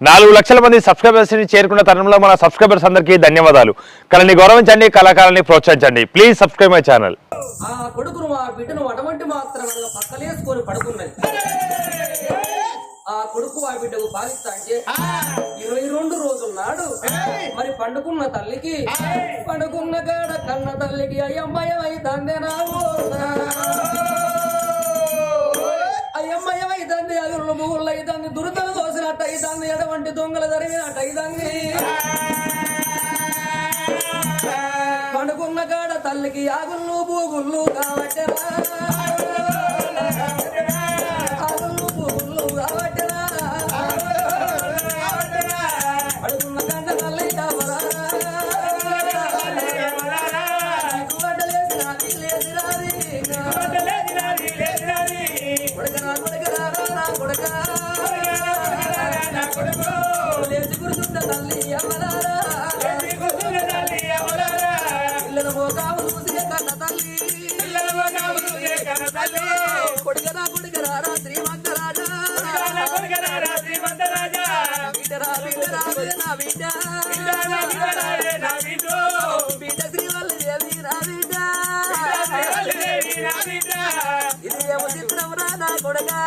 నాలుగు లక్షల మంది సబ్స్క్రైబర్స్ని చేరుకున్న తరుణంలో మన సబ్స్క్రైబర్స్ అందరికీ ధన్యవాదాలు. కళని గౌరవించండి కళాకారాన్ని ప్రోత్సహించండి. ప్లీజ్ సబ్స్క్రైబ్ మై ఛానల్ ఆ కొడుకును ఆ బిడ్డను అటువంటి మాత్రం పక్కలేసుకొని పడుకున్నది. ఆ కొడుకు ఆ బిడ్డకు బాధిస్తా అంటే ఇరవై రెండు రోజుల నాడు మరి పండుకున్న తల్లికి పండుకున్న కాడ కన్న తల్లికి అయ్యమ్మయం అయితందే నావు అయ్యమ్మయం అదురుల అగురులు ముగుళ్ళు అయితంది దురదలు దోసినట్టు అయితంది ఎటువంటి దొంగలు జరిగినట్ట ఇదాన్ని పండుకున్న కాడ తల్లికి ఆగుళ్ళు బూగుళ్ళు కాబట్టరా ఇది చిత్రమురా నా కొడగా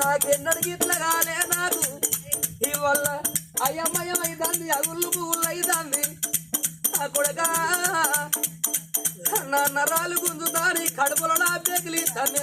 నాకెన్నడు గిట్ల కాలే నాకు ఇవల్ల అగుళ్ళు పువ్వులు అయితాంది నా కొడగా నా నరాలు గుంజుతాని కడుపులో నా పెగిలి తన్ని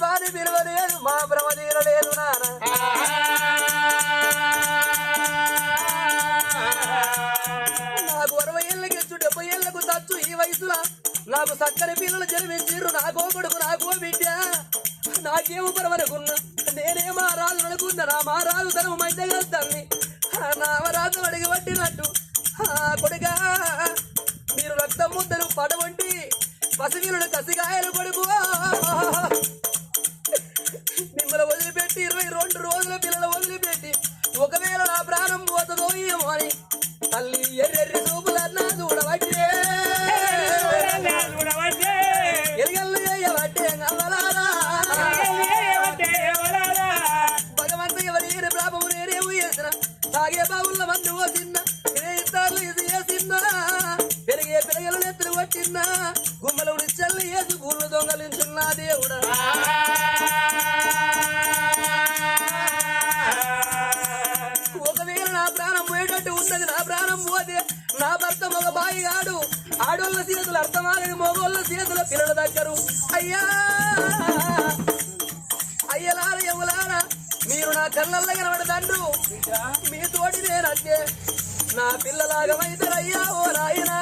బాబాని పిలవలేదు మా భ్రమ తీరలేదు నాన్న. నాకు అరవై ఏళ్ళకి ఇచ్చు డెబ్బై ఏళ్ళకు తచ్చు ఈ వయసులో. నాకు చక్కని పిల్లలు జన్మించారు నాకో కొడుకు నాకో బిడ్డ నాకేమో పరమనుకున్నా నేనే మా రాజు అనుకున్నా నా మా రాజు తనము మధ్య తల్లి. నా రాజు అడిగి పట్టినట్టు కొడుగా మీరు రక్తం ముద్దలు పడవంటి పసివీరుడు కసిగాయలు కొడుకు. మిమ్మల్ని వదిలిపెట్టి ఇరవై రెండు రోజుల పిల్లలు వదిలిపెట్టి ఒకవేళ భర్త మగ బాయి గాడు ఆడోళ్ళ చేతులు అర్థమాలని మగోళ్ళ చేతుల పిల్లల దగ్గరు అయ్యా! అయ్యలారా ఎవలారా మీరు నా కళ్ళల్లో కనబడదండు మీ తోటి నేనంటే నా పిల్లలాగమైతారయ్యా ఓ నాయనా.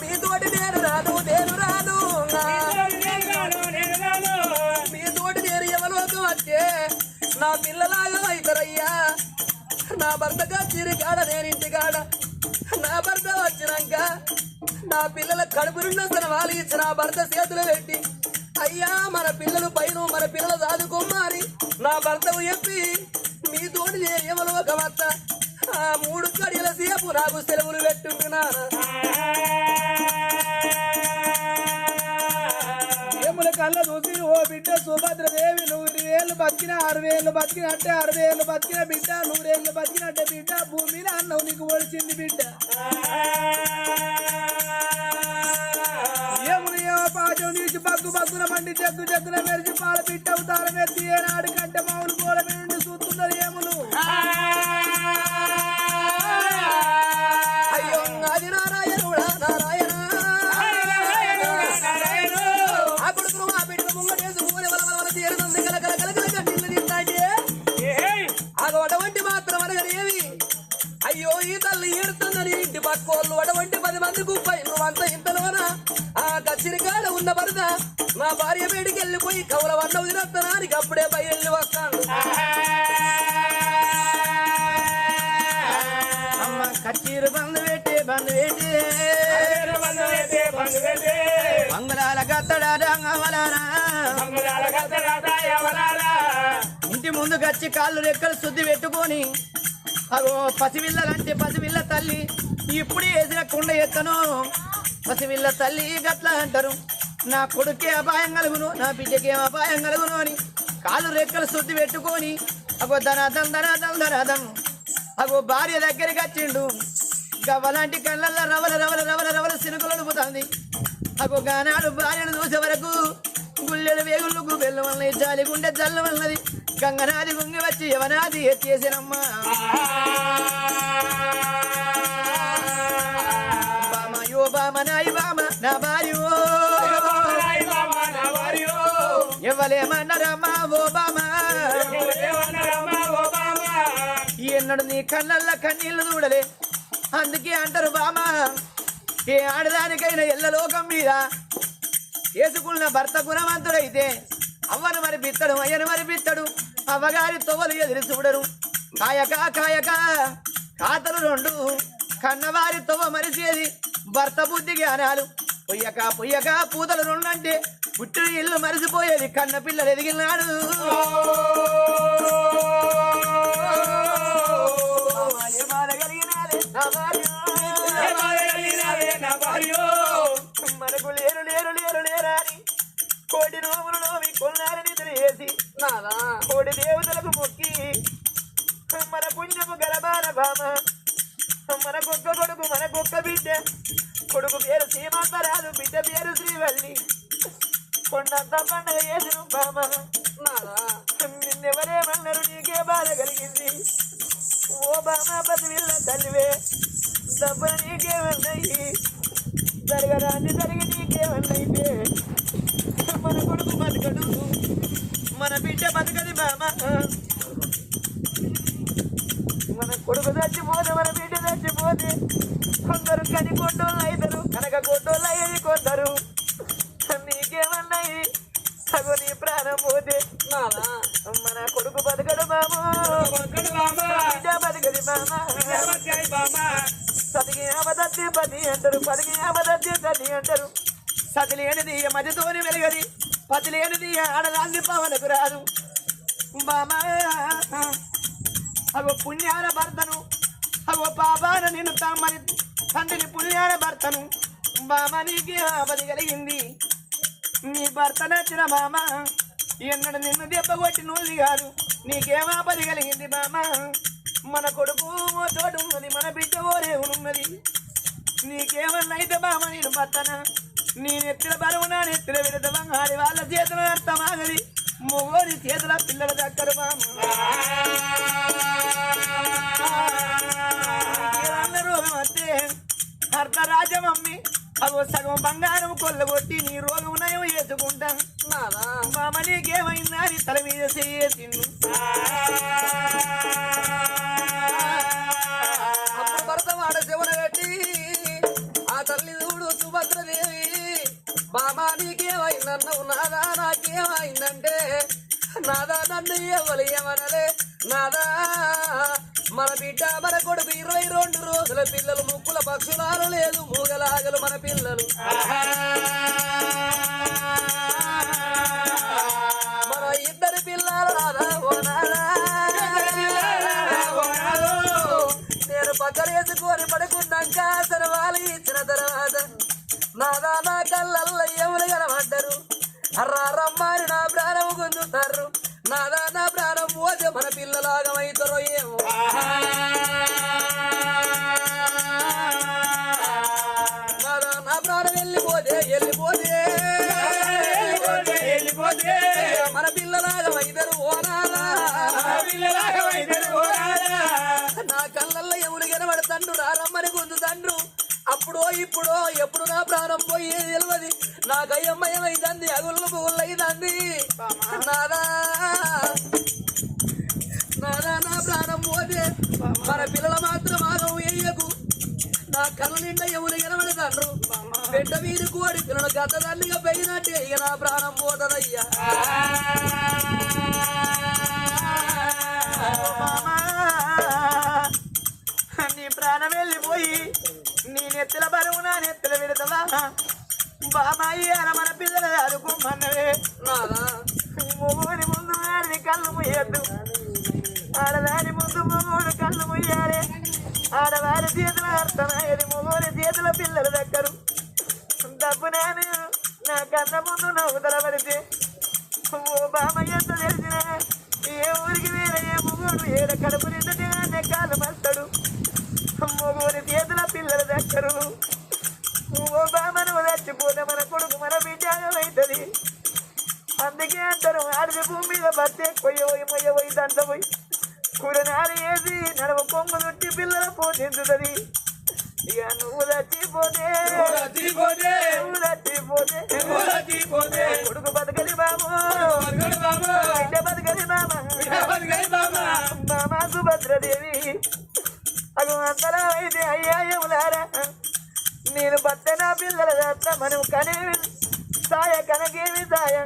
మీ తోటి నేను రాను నేను రాను మీ తోటి నేను ఎవలోకం అంటే నా పిల్లలాగా అవుతారయ్యా నా భర్తగా కచ్చిరి నేనింటిగాడ నా భర్త వచ్చినాక నా పిల్లల కడుపు నిండా సనవాలి ఇచ్చి నా భర్త చేతులు పెట్టి అయ్యా మన పిల్లలు పైన మన పిల్లలు చదువుకోమని నా భర్తకు చెప్పి మీ ఏమలు ఒక భర్త. ఆ మూడు కడియల సేపు నాకు సెలవులు పెట్టుకున్నా ఏముల కళ్ళ చూసి ఓ బిడ్డ సుభద్రదేవి ఏళ్ళు బతికిన అరవై అరవేళ్ళు బతికినట్టే ఏళ్ళు బతికిన బిడ్డ నూరేళ్ళు బతికినట్టే బిడ్డ. భూమిలో అన్నం నీకు ఒడిచింది బిడ్డ. ఏములు ఏమో తీసి బగ్గు బగ్గున మండి జగ్గు జగ్గున మెరిచి పాల బిడ్డ అవుతారం ఎత్తి ఏనాడు కంటే మామూలు గోడ మీద నుండి చూస్తున్నారు ఏములు? బయటికి వెళ్ళిపోయి కవుల వన్న వదిలేస్తున్నానికి అప్పుడే బయలు వస్తాను. అమ్మ కచ్చీరు బంధు పెట్టి బంధు పెట్టి. మంగళాల గత్తడారా ఇంటి ముందు గచ్చి కాళ్ళు రెక్కలు శుద్ధి పెట్టుకొని అగో పసివిల్లలంటే పసివిల్ల తల్లి ఇప్పుడు వేసిన కుండ ఎత్తను. పసివిల్ల తల్లి గట్ల అంటారు. నా కొడుకే అపాయం కలుగును నా బిడ్డకే అపాయం కలుగును అని కాళ్ళు రెక్కలు శుద్ధి పెట్టుకొని అగో ధనాదం ధనాదం ధనాదం అగో భార్య దగ్గరికి వచ్చిండు. గవ్వలాంటి కళ్ళల్లో రవల రవల రవల రవల సినుకులు అడుపుతుంది అగో గానాడు భార్యను చూసే వరకు గుల్లెడు వేగులు బెల్లం వల్ల జాలి గుండె జల్లు వల్లది గంగనాది గుంగి వచ్చి యవనాది ఎత్తేసినమ్మా. బామ యో బామ నాయి బామ నా భార్యో ఎవలేమన్నారమ్మా ఓ ఎన్నడు నీ కళ్ళల్లో కన్నీళ్ళు చూడలే. అందుకే అంటారు బామా? ఏ ఆడదానికైనా ఎల్ల లోకం మీద. వేసుకున్న భర్త గుణవంతుడైతే అవ్వను మరి బిత్తడు అయ్యను మరి బిత్తడు. అవ్వగారి తొవలు ఎదురు చూడరు. కాయక కాయక కాతలు రెండు. కన్నవారి తొవ మరిచేది భర్త బుద్ధి జ్ఞానాలు. పొయ్యక పొయ్యక పూతలు అంటే పుట్టిన ఇల్లు మరిసిపోయేది కన్న పిల్లలు ఎదిగినాడు. మనకు లేరు లేరు లేరు లేరా అని కోటి నోములు నోమి కొన్నారని నిధులు వేసి నాదా కోటి దేవతలకు మొక్కి మన పుణ్యము గలబాల భామ మన కుక్క కొడుకు మన కుక్క బిడ్డ. కొడుకు పేరు సీమంతరాదు బిడ్డ పేరు శ్రీవల్లి. కొండ తప్పండ చేసిన బామ నాదా నిన్నెవరేమన్నారు నీకే బాధ కలిగింది. ఓ బామ పదివిల్ల తల్లివే. దెబ్బలు నీకేమన్నాయి జరగరాన్ని జరిగి నీకేమన్నైతే మన కొడుకు బతకడు. మన బిడ్డ బతకది బామ మన కొడుకు చచ్చిపోతే మన బిడ్డ చచ్చిపోతే కొందరు కని కొట్టోళ్ళు అవుతారు కనుక కొట్టోళ్ళు అయ్యేది కొందరు. నీకేమన్నాయి సగో నీ ప్రాణం పోతే మన కొడుకు బతకడు బిడ్డ బతకది సతికి అబద్ధి పది అంటారు. పదికి అబద్ధి తది అంటారు. సతి లేనిది మధ్యతోని వెలుగది. పది లేనిది ఆడదాన్ని పవనకు రాదు. బామా అగో పుణ్యాల భర్తను అగో పాపాన నిన్ను తమ్మని తండ్రిని పుణ్యాల భర్తను. బామ నీకే ఆపది కలిగింది. నీ భర్త నచ్చిన మామ ఎన్నడు నిన్ను దెబ్బ కొట్టి నూలి కాదు నీకేమాపది కలిగింది మామ? మన కొడుకు ఓ చోటు ఉన్నది మన బిడ్డ ఓరే ఉన్నది. నీకేమన్నా అయితే బామ నేను భర్తన నీ నెత్తిన బరువు నా నెత్తిన విడత బంగారి వాళ్ళ చేతుల అర్థమాగది. మొగోని చేతుల పిల్లల దక్కరు మామ. ఏమన్నా అత్తే వస్తే అర్ధరాజమమ్మి అగో సగం బంగారం కొల్లగొట్టి నీ రోగం నయం వేసుకుంటా మామ నీకేమైందా అని తల మీద చేసిండు అప్పుడు భరత వాడ శివన పెట్టి ఆ తల్లి చూడు సుభద్రదేవి. మామ నీకేమైందన్నావు? నాదా నాకేమైందంటే నాదా నన్ను ఎవరు ఏమనలే? నాదా మన బిడ్డ మన కొడుకు ఇరవై రెండు రోజుల పిల్లలు ముక్కుల పక్షులాలు లేదు మూగలాగలు మన పిల్లలు. మన పిల్లలాగా వైద్యరు ఓనాలా పిల్లలాగా నా కళ్ళల్లో ఎవరు కనబడతాండ్రు రారమ్మని గుంజుతాండ్రు. అప్పుడో ఇప్పుడో ఎప్పుడు నా ప్రాణం పోయి తెలియదు నా గయ్యమ్మయం అవుతుంది అగుళ్ళు బుగుళ్ళు అవుతుంది నాదా నా ప్రాణం పోతే మన పిల్లలు మాత్రం ఆగ నా కళ్ళ నిండా ఎవరు కనబడతాండ్రు వెంట వీరి కోడి పిల్లలు గత తల్లిగా పోయినట్టే ఇక నా ప్రాణం పోతదయ్యా. నీ ప్రాణం వెళ్ళిపోయి నీ నెత్తిల బరువు నా నెత్తిల పెడతవా బామాయి అన మన పిల్లలు ఆడుకోమన్నవే మొగుని ముందు ఆడిని కళ్ళు ముయ్యద్దు ఆడదాని ముందు మొగుడు కళ్ళు ముయ్యాలి ఆడవారి చేతుల అర్థమయ్యేది మొగోరి చేతుల పిల్లలు దక్కరు డబ్బు నేను నా కన్న ముందు నవ్వు పడితే ఓ బామ ఎంత తెలిసిన ఏ ఊరికి వేరే ఏ మొగోడు ఏడ కడుపు నిండితే కాలు మస్తాడు మొగోరి చేతుల పిల్లలు దగ్గరు. ఓ బామ నువ్వు చచ్చిపోతే మన కొడుకు మన బిడ్డ అవుతుంది అందుకే అంటారు ఆడిది భూమి మీద బతే కొయ్య పోతిందుతుంది ఇక నువ్వు చచ్చిపోతే నువ్వు చచ్చిపోతే కొడుకు బతకలి బాబు. బిడ్డ బతకలి బాబా. మామా సుభద్రదేవి. అగు అంతలా అయితే అయ్యాయములారా. నేను బట్ట నా పిల్లల దాత మనం కనే సాయ కనకేమి సాయ.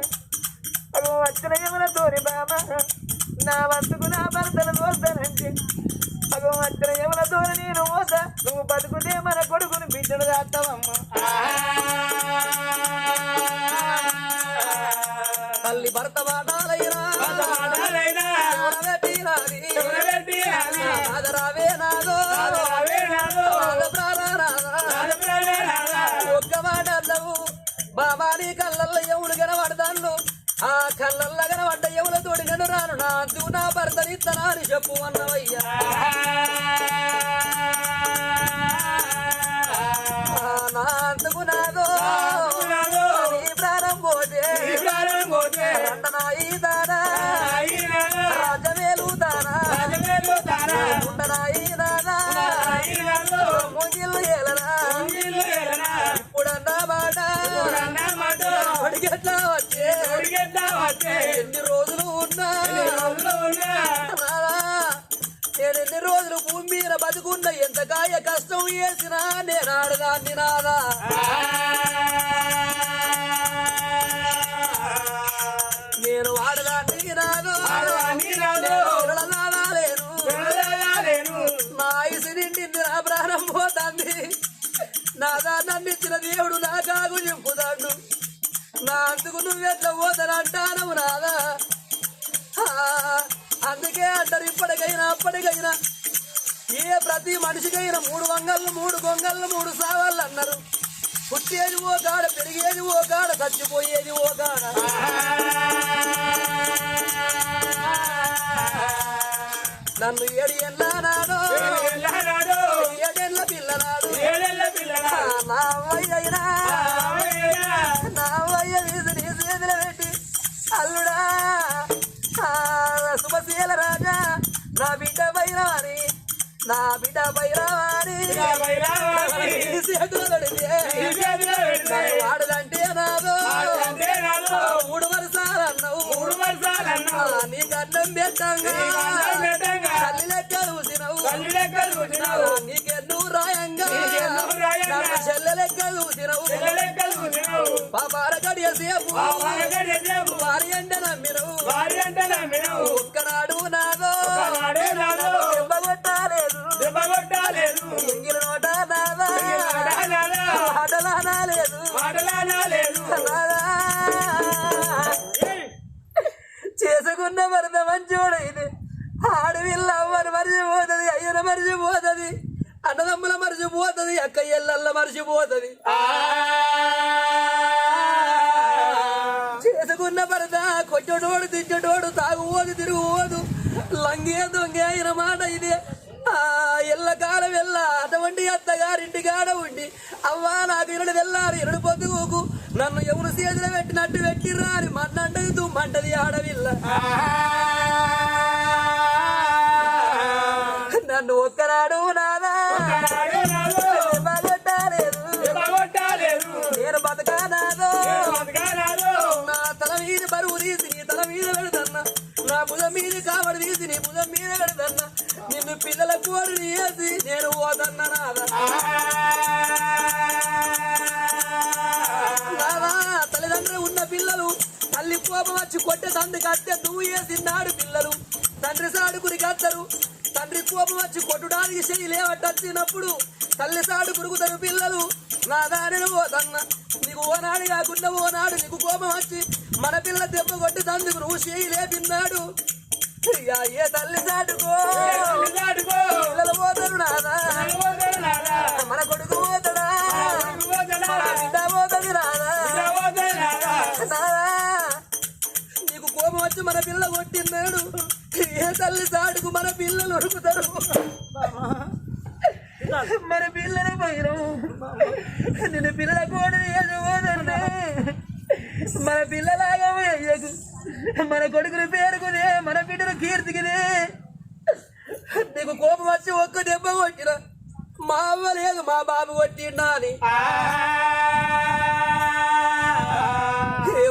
అగో వచ్చిన యమున తోరి బామ. నా వంతుకు నా భర్తను తోస్తానంటే అగో వచ్చిన యమున నేను మోస నువ్వు బతుకుతే మన కొడుకుని బిడ్డను దాస్తావమ్మ తల్లి భర్త వాడాలైనా ఆదరావే నాదో. ఒక్క మాట అల్లవు బాబాని కళ్ళల్లో ఎవడు కనబడతాను? ఆ కళ్ళల్లో కనబడ్డ ఎవల తోడి నన్ను రాను? నా నా భర్తని తనాని చెప్పు అన్నవయ్యా. ఆ నా అంతకు నాదో నీ ప్రాణం పోతే రండనాయి దానా రాజవేలు దానా ఉండనాయి నాదా ముంగిళ్ళు ఏలనా ఇప్పుడన్నా మాట అడిగెట్లా వచ్చే? ఎన్ని రోజులు ఉన్నా బతుకున్నా ఎంత కాయ కష్టం చేసినా నేను ఆడదాన్ని నాదా. నేను ఆడదాన్ని నాదో. లేను నా ఆయుసు నిండింది నా ప్రాణం పోతుంది. నా దాన్ని ఇచ్చిన దేవుడు నా కాగు నింపుతాడు. నా అందుకు నువ్వెట్లా పోతానంటాను నాదా. అందుకే అంటారు ఇప్పటికైనా అప్పటికైనా ఏ ప్రతి మనిషికైనా మూడు వంగళ్ళు మూడు గొంగళ్ళు మూడు సావాళ్ళు అన్నారు. పుట్టేది ఓ కాడ పెరిగేది ఓ కాడ చచ్చిపోయేది ఓ కాడ నన్ను ఏడు ఎన్నానాడో ఏడెళ్ళ పిల్లనాడు ఆ, నా అవ్వయ్య అయినా నా బిడ్డ నన్ను వాడదంటే నాదో. మూడు వరుసాలన్నావు. ఆ, నీ గడ్డం పెట్టంగా. తల్లి లెక్క చూసినవు. నీకెన్ను రాయంగా. చెల్లె లెక్క చూసినవు. పాపాల గడియ సేపు. వారి ఎండ నమ్మినవు. ఒక్కనాడు నాదా మాటలానాలేదు నాదా చేసుకున్న మరద మంచోడు ఇది ఆడవిల్ల అవ్వని మరిచిపోతుంది అయ్యన మరిచిపోతుంది అన్నదమ్ముల మరిచిపోతుంది అక్క ఎల్లల్ల మరిచిపోతుంది చేసుకున్న భర్త కొట్టడోడు తిట్టడోడు తాగుపోదు తిరుగుపోదు లంగే దొంగే అయిన మాట ఇదే ఆ ఎల్ల. కాలం వెళ్ళ అటువంటి అత్తగారింటి కాడ ఉండి అవ్వా నాకు ఇరుడు వెళ్ళారు ఇరుడు పొద్దుకు నన్ను ఎవరు చేతులు పెట్టినట్టు పెట్టిర్రా అని మన్నంటది తుమ్మంటది ఆడవిల్ల. నన్ను ఒక్కనాడు నాదా నేను బతకానాదో. నా తల మీద బరువు తీసి నీ తల మీద పెడతన్నా. నా భుజం మీద కావడి తీసి నీ భుజం మీద కోరి అది నేను పోదన్న తల్లిదండ్రులు ఉన్న పిల్లలు తల్లి కోపం వచ్చి కొట్టే తండ్రి కట్టే నువ్వు వేసినాడు పిల్లలు. తండ్రి సాడుకుని కట్టరు తండ్రి కోపం వచ్చి కొట్టడానికి చెయ్యి లేవట్టచ్చినప్పుడు తల్లి సాడు కురుగుతారు పిల్లలు నా దానిని పోతన్న నీకు ఓనాడు కాకుండా ఓనాడు నీకు కోపం వచ్చి మన పిల్ల దెబ్బ కొట్టి తందుకు నువ్వు చెయ్యి లేపిన్నాడు. ఏ తల్లి సాటుకో పిల్లలు పోతారు నాదా మన కొడుకు పోతాడా? బిడ్డ పోతుంది రాదా నీకు కోపం వచ్చి మన పిల్ల కొట్టినాడు ఏ తల్లి సాటుకు మన పిల్లలు ఉరుకుతారు? మన పిల్లల పైరు నేను పిల్లల కూడా మన పిల్లలాగా వేయకు మన కొడుకుని పేరుకునే మన బిడ్డను కీర్తికినే. నీకు కోపం వచ్చి ఒక్క దెబ్బ కొట్టిన మా అవ్వ లేదు మా బాబు కొట్టిండా అని.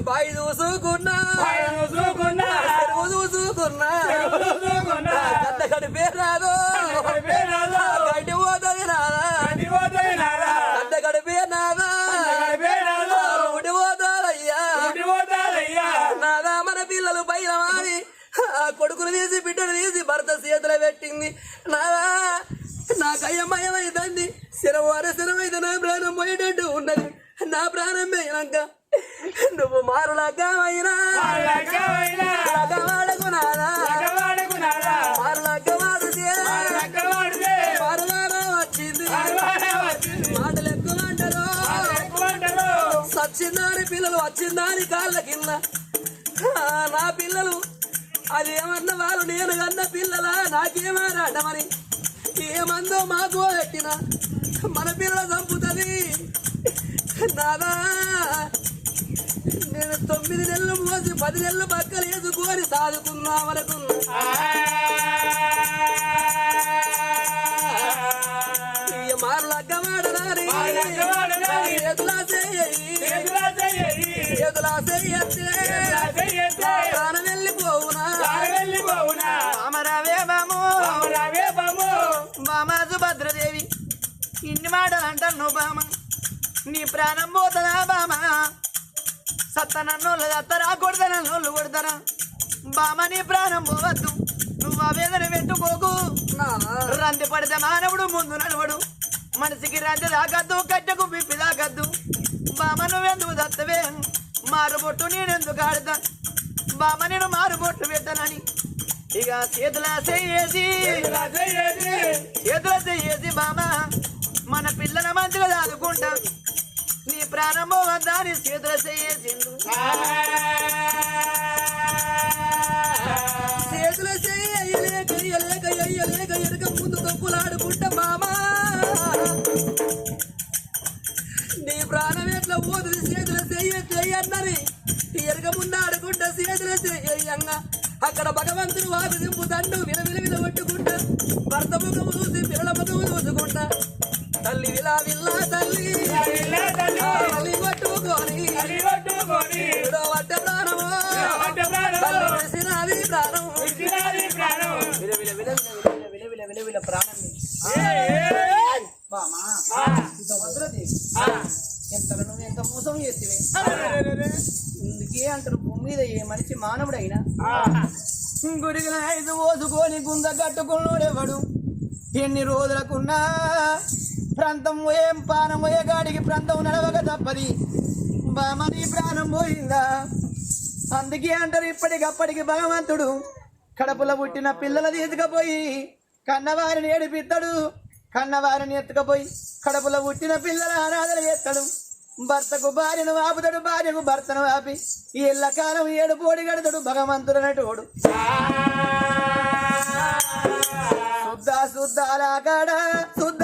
బాయి చూసుకున్నా చెరువు చూసుకున్నా గడ్డ గడిపే రాదు. పెట్టింది నాదా నా కయ్యమయమైందండి శిరవార శిరమైతే నా ప్రాణం పోయేటట్టు ఉన్నది. నా ప్రాణం పోయినాక నువ్వు మారులాగమైనా లగవాడకు నాదా మారులాగా వచ్చింది. మాటలు ఎక్కువ అంటారు. సచ్చిందాని పిల్లలు వచ్చిందాని కాళ్ళ కింద. నా పిల్లలు అది ఏమన్న వాళ్ళు నేను కన్న పిల్లల? నాకేమారాటమని ఏమందో మాకు పెట్టిన మన పిల్ల చంపుతుంది. నాదా? నేను తొమ్మిది నెలలు మోసి పది నెలలు పక్కలు వేసుకొని సాదుకుందామనుకున్నా ఇక మారలగ్గమాడనాని ఎదులా చేయి. ఎదులా చేయత్తే ప్రాణం వెళ్ళిపోవునా మామరావే బాము బామ సుభద్రదేవి ఇన్ని మాటలు అంటాను బామ. నీ ప్రాణం పోతుందా బామ? సత్తనన్నోళ్ళు సత్తరా కొడతానన్నోళ్ళు కొడతారా? బామ నీ ప్రాణం పోవద్దు. నువ్వు ఆవేదన పెట్టుకోకు. నానా రంది పడితే మానవుడు ముందు నడవడు. మనిషికి రంది దాకద్దు కట్టెకు పిప్పి దాకద్దు. బామ నువ్వెందుకు దత్తవే? మారుబొట్టు నేనెందుకు ఆడతా? బామ నేను మారు మారుబొట్టు పెట్టనని. ఇక చేతుల చేసి చేతుల చేసి బామ మన పిల్లల మంచిగా చదువుకుంటా. నీ ప్రాణమో వద్దా నీ చేతుల చేసిండు చేతుల చెయ్యి అయ్యలేక అయ్యలేక అయ్యలేక ఎనక ముందు తప్పులాడుకుంటా మామా నీ ప్రాణం ఎట్లా పోతుంది చేతుల చెయ్యి చెయ్యి అన్నది. ఎనక ముందు ఆడుకుంటా చేతులేస్తే అక్కడ భగవంతుడు వారి నింపు దండు విలవిల పట్టుకుంటా. భర్త ముఖము చూసి పిల్లల ముఖము చూసుకుంటా. తల్లి విలా విల్లా తల్లి. పట్టుకొని. పట్టుకొని. మానవుడైనా? గుడిగిన ఐదు పోసుకొని గుంద కట్టుకున్నాడెవడు? ఎన్ని రోజులకున్నా ప్రాంతం ఏం పానం పోయేగాడికి ప్రాంతం నడవక తప్పది. బామని ప్రాణం పోయిందా? అందుకే అంటారు ఇప్పటికప్పటికి భగవంతుడు కడపలో పుట్టిన పిల్లల తీసుకుపోయి కన్నవారిని ఏడిపిస్తాడు. కన్నవారిని ఎత్తుకపోయి కడపలో పుట్టిన పిల్లల అనాథలు ఎత్తాడు భర్తకు భార్యను ఆపుతాడు భార్యకు భర్తను ఆపి ఈ ఎల్లకాలం ఏడు పోడి గడతాడు భగవంతుడు నటుడు శుద్ధ శుద్ధాల కాడ శుద్ధ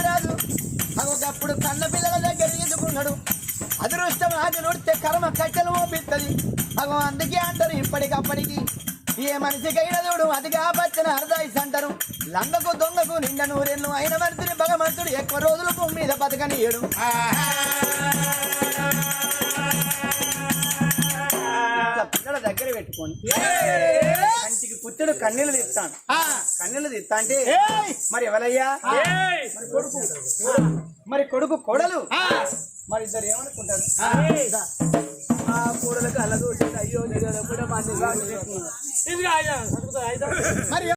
సుభాషీల మహారాజు ఒకప్పుడు కన్న పిల్లల దగ్గర తీసుకున్నాడు అదృష్టం రాజు నొడితే కర్మ కట్టెలు మోపిస్తుంది అగో అందుకే అంటారు ఇప్పటికప్పటికి. ఏ మనిషికైన చూడు అదిగా పచ్చిన అర్ధాయిస్ అంటారు. లంగకు దొంగకు నిండ నూరెళ్ళు అయిన మనిషిని భగవంతుడు ఎక్కువ రోజులకు మీద బతకనియడు పెట్టుకొని కంటికి పుత్తుడు కన్నీళ్ళు తీస్తాను. కన్నీళ్ళు తీస్తా అంటే మరి ఎవరయ్యా? మరి కొడుకు. మరి కొడుకు కొడలు. మరి ఇద్దరు ఏమనుకుంటారు? ఆ! కూడలకు అల్లదు అయ్యో నేను కూడా మా మరి